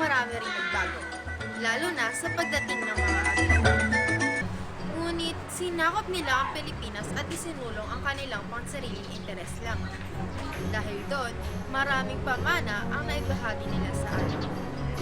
marami rin nagbago, lalo na sa pagdating ng mga Amerikano. Ngunit sinakop nila ang Pilipinas at isinulong ang kanilang pansariling interes lang. Dahil doon, maraming pamana ang naibahagi nila sa atin.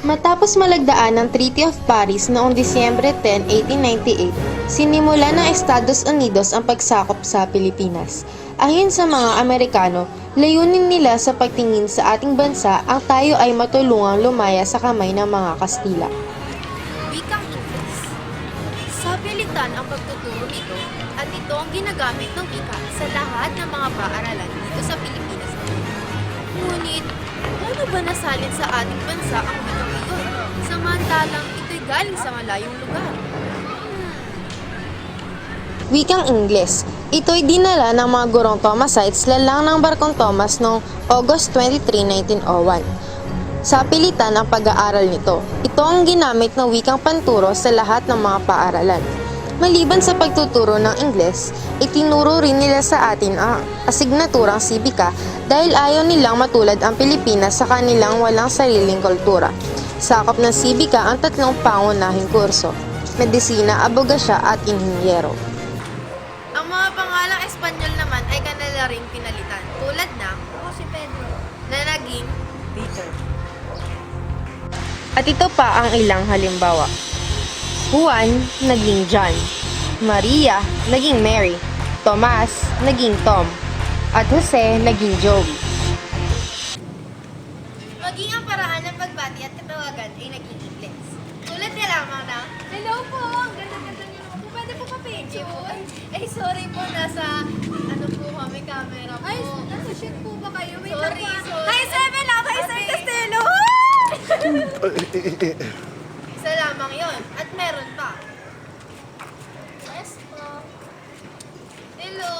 Matapos malagdaan ng Treaty of Paris noong Disyembre 10, 1898, sinimula ng Estados Unidos ang pagsakop sa Pilipinas. Ayon sa mga Amerikano, layunin nila sa pagtingin sa ating bansa ang tayo ay matulungang lumaya sa kamay ng mga Kastila. Wikang Ingles. Sa pilitan ang pagtuturo nito at ito ang ginagamit ng wika sa lahat ng mga paaralan dito sa Pilipinas. Ngunit, ano ba nasalin sa ating bansa ang wikang iyon? Samantalang ito'y galing sa malayong lugar. Wikang Ingles. Ito'y dinala ng mga gurong Thomasites lalang ng barkong Thomas noong August 23, 1901. Sa pilitan ang pag-aaral nito. Ito ang ginamit ng wikang panturo sa lahat ng mga paaralan. Maliban sa pagtuturo ng Ingles, itinuro rin nila sa atin ang asignaturang sibika dahil ayaw nilang matulad ang Pilipinas sa kanilang walang sariling kultura. Sakop ng sibika ang tatlong pangunahing kurso, medisina, abogasya at inhinyero. Kanila ring pinalitan, tulad ng Ako si Pedro. na naging Peter. At ito pa ang ilang halimbawa. Juan, naging John. Maria, naging Mary. Tomas, naging Tom. At Jose, naging Joey. Maging ang paraan ng pagbati at katawagan ay naging Ingles. Tulad na lamang na, Hello po! Ang po. Pa-picture? Ay, sorry po. Nasa, ano po kami, camera po. Ay, nasa shoot po ba kayo? Wait sorry, lang po. Sorry, Hi, Seven Up! Hi, Sir Castelo! Isa lamang yon At meron pa. Yes po. Hello!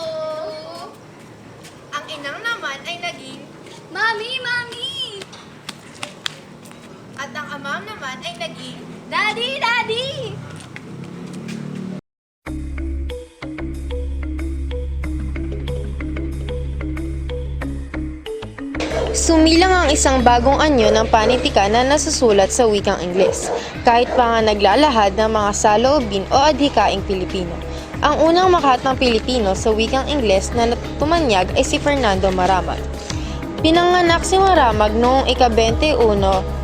Ang inang naman ay naging Mami! Mami! At ang amam naman ay naging Daddy! Daddy! Sumilang ang isang bagong anyo ng panitika na nasusulat sa wikang Ingles, kahit pa nga naglalahad ng mga saloobin o adhikaing Pilipino. Ang unang makatang Pilipino sa wikang Ingles na tumanyag ay si Fernando Maramag. Pinanganak si Maramag noong ika-21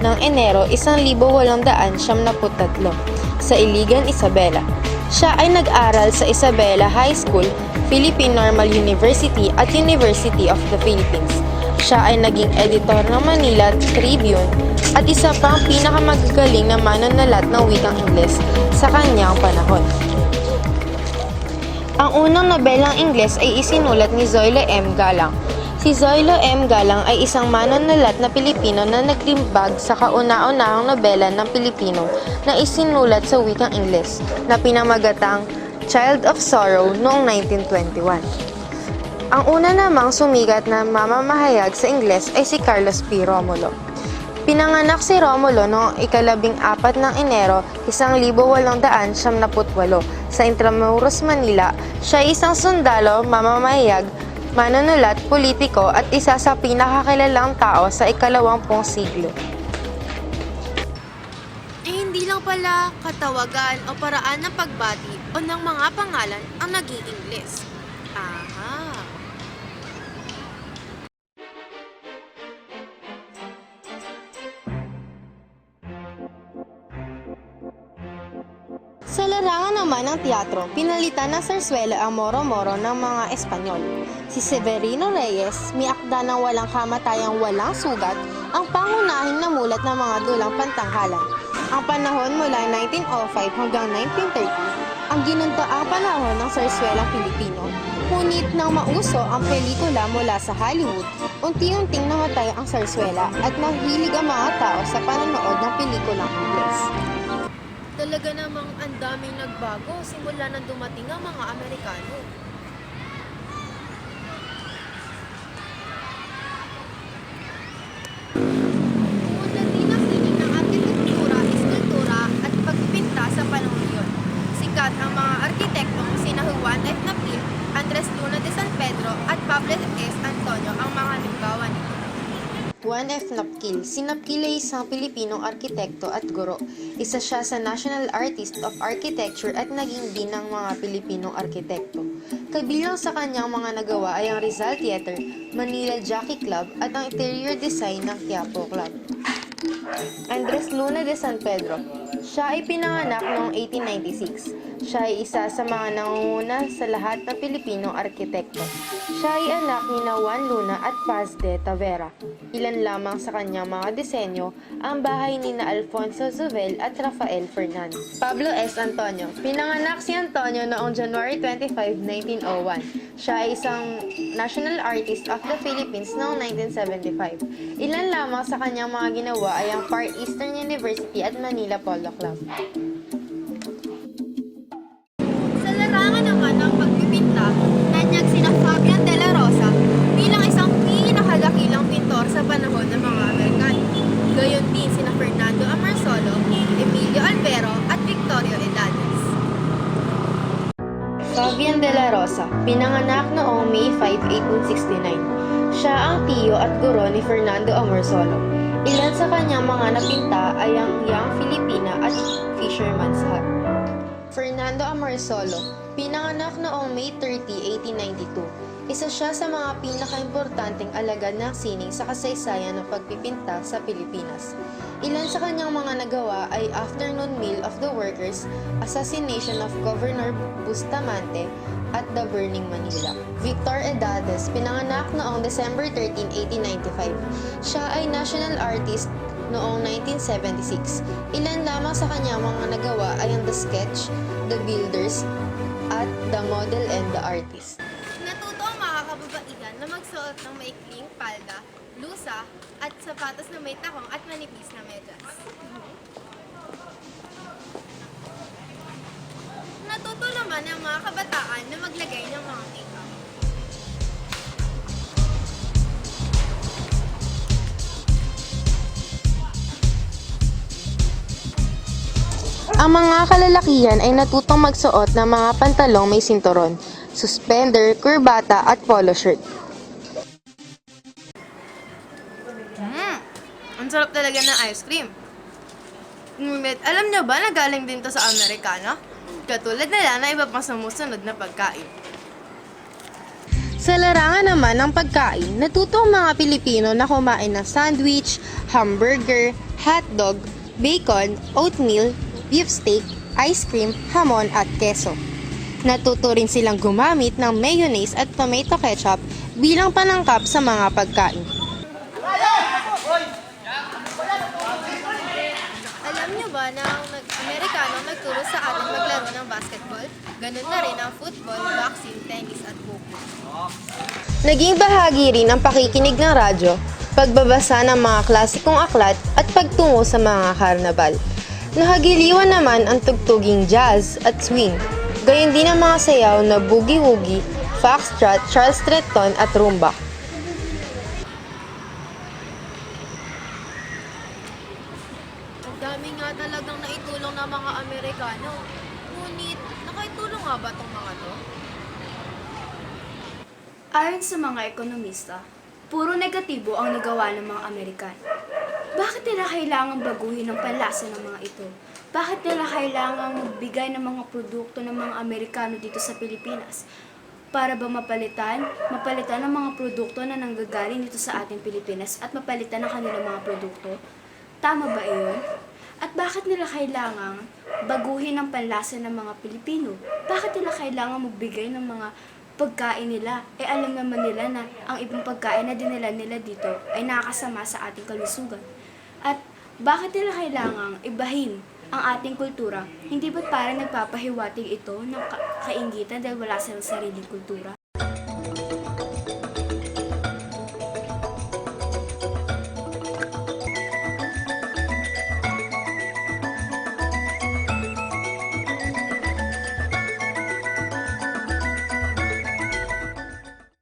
ng Enero 1873 sa Iligan, Isabela. Siya ay nag-aral sa Isabela High School, Philippine Normal University at University of the Philippines. Siya ay naging editor ng Manila Tribune at isa pang pinakamagagaling na manunulat ng wikang Ingles sa kanyang panahon. Ang unang nobelang Ingles ay isinulat ni Zoilo M. Galang. Si Zoilo M. Galang ay isang manunulat na Pilipino na naglimbag sa kauna-unahang nobela ng Pilipino na isinulat sa wikang Ingles na pinamagatang Child of Sorrow noong 1921. Ang una namang sumigat na mamamahayag sa Ingles ay si Carlos P. Romulo. Pinanganak si Romulo noong ikalabing apat ng Enero 1878 sa Intramuros, Manila. Siya ay isang sundalo, mamamahayag, manunulat, politiko at isa sa pinakakilalang tao sa ikalawampung siglo. Eh hindi lang pala katawagan o paraan ng pagbati o ng mga pangalan ang naging Ingles. Aha. Sa larangan naman ng teatro, pinalitan ng sarswela ang moro-moro ng mga Espanyol. Si Severino Reyes, may akda ng walang kamatayang walang sugat, ang pangunahing namulat ng mga dulang pantanghalan. Ang panahon mula 1905 hanggang 1930, ang ginunta ang panahon ng sarswelang Pilipino. Ngunit nang mauso ang pelikula mula sa Hollywood, unti-unting namatay ang sarswela at nahilig ang mga tao sa panonood ng pelikulang Ingles. Talaga namang ang daming nagbago simula nang dumating ang mga Amerikano. Umunlad din ang sining ng arkitektura, iskultura at pagpinta sa panahon yun. Sikat ang mga arkitektong sina Juan F. Napil, Andres Luna de San Pedro at Pablo S. Antonio ang mga halimbawa nito. Juan F. Napkil. Si Napkil ay isang Pilipinong arkitekto at guro. Isa siya sa National Artist of Architecture at naging din ng mga Pilipinong arkitekto. Kabilang sa kanyang mga nagawa ay ang Rizal Theater, Manila Jockey Club at ang interior design ng Quiapo Club. Andres Luna de San Pedro. Siya ay pinanganak noong 1896. Siya ay isa sa mga nangunguna sa lahat ng Pilipinong arkitekto. Siya ay anak ni Juan Luna at Paz de Tavera. Ilan lamang sa kanyang mga disenyo ang bahay ni na Alfonso Zuvel at Rafael Fernandez. Pablo S. Antonio. Pinanganak si Antonio noong January 25, 1901. Siya ay isang National Artist of the Philippines noong 1975. Ilan lamang sa kanyang mga ginawa ay ang Far Eastern University at Manila Polo Club. Sa larangan naman ng pagpipinta, nanyag sina Fabian de la Rosa bilang isang pinakadakilang pintor sa panahon ng mga Amerikano. Gayon din sina Fernando Amarsolo, Emilio Albero at Victorio Edades. Fabian de la Rosa, pinanganak noong May 5, 1869. Siya ang tiyo at guro ni Fernando Amorsolo. Ilan sa kanyang mga napinta ay ang Young Filipina at Fisherman's Hut. Fernando Amorsolo, pinanganak noong May 30, 1892. Isa siya sa mga pinakaimportanteng alagad ng sining sa kasaysayan ng pagpipinta sa Pilipinas. Ilan sa kanyang mga nagawa ay Afternoon Meal of the Workers, Assassination of Governor Bustamante, at The Burning Manila. Victor Edades, pinanganak noong December 13, 1895. Siya ay national artist noong 1976. Ilan lamang sa kanyang mga nagawa ay ang The Sketch, The Builders, at The Model and the Artist. Kababaihan na magsuot ng maikling palda, lusa, at sapatos na may takong at manipis na medyas. Natuto naman ang mga kabataan na maglagay ng mga makeup. Ang mga kalalakihan ay natutong magsuot ng mga pantalong may sinturon, suspender, kurbata at polo shirt. Mmm, ang sarap talaga ng ice cream. Ngunit, alam niyo ba na galing din to sa Amerikano? Katulad nila na iba pang sumusunod na pagkain. Sa larangan naman ng pagkain, natuto ang mga Pilipino na kumain ng sandwich, hamburger, hotdog, bacon, oatmeal, beef steak, ice cream, hamon at keso. Natuto rin silang gumamit ng mayonnaise at tomato ketchup bilang panangkap sa mga pagkain. Alam niyo ba na ang nag Amerikano nagturo sa atin maglaro ng basketball? Ganun na rin ang football, boxing, tennis at poker. Naging bahagi rin ang pakikinig ng radyo, pagbabasa ng mga klasikong aklat at pagtungo sa mga karnabal. Nahagiliwan naman ang tugtuging jazz at swing. Gayon din ang mga sayaw na boogie-woogie, foxtrot, charleston at rumba. Ang dami nga talagang naitulong ng mga Amerikano. Ngunit, nakaitulong nga ba tong mga to? Ayon sa mga ekonomista, puro negatibo ang nagawa ng mga Amerikano. Bakit nila kailangang baguhin ang panlasa ng mga ito? Bakit nila kailangang magbigay ng mga produkto ng mga Amerikano dito sa Pilipinas? Para ba mapalitan? Mapalitan ang mga produkto na nanggagaling dito sa ating Pilipinas at mapalitan ang kanilang mga produkto? Tama ba iyon? At bakit nila kailangang baguhin ang panlasa ng mga Pilipino? Bakit nila kailangang magbigay ng mga pagkain nila? Eh alam naman nila na ang ibang pagkain na dinala nila dito ay nakakasama sa ating kalusugan. At bakit nila kailangang ibahin ang ating kultura? Hindi ba parang nagpapahiwatig ito ng ka- kaingitan dahil wala silang sariling kultura?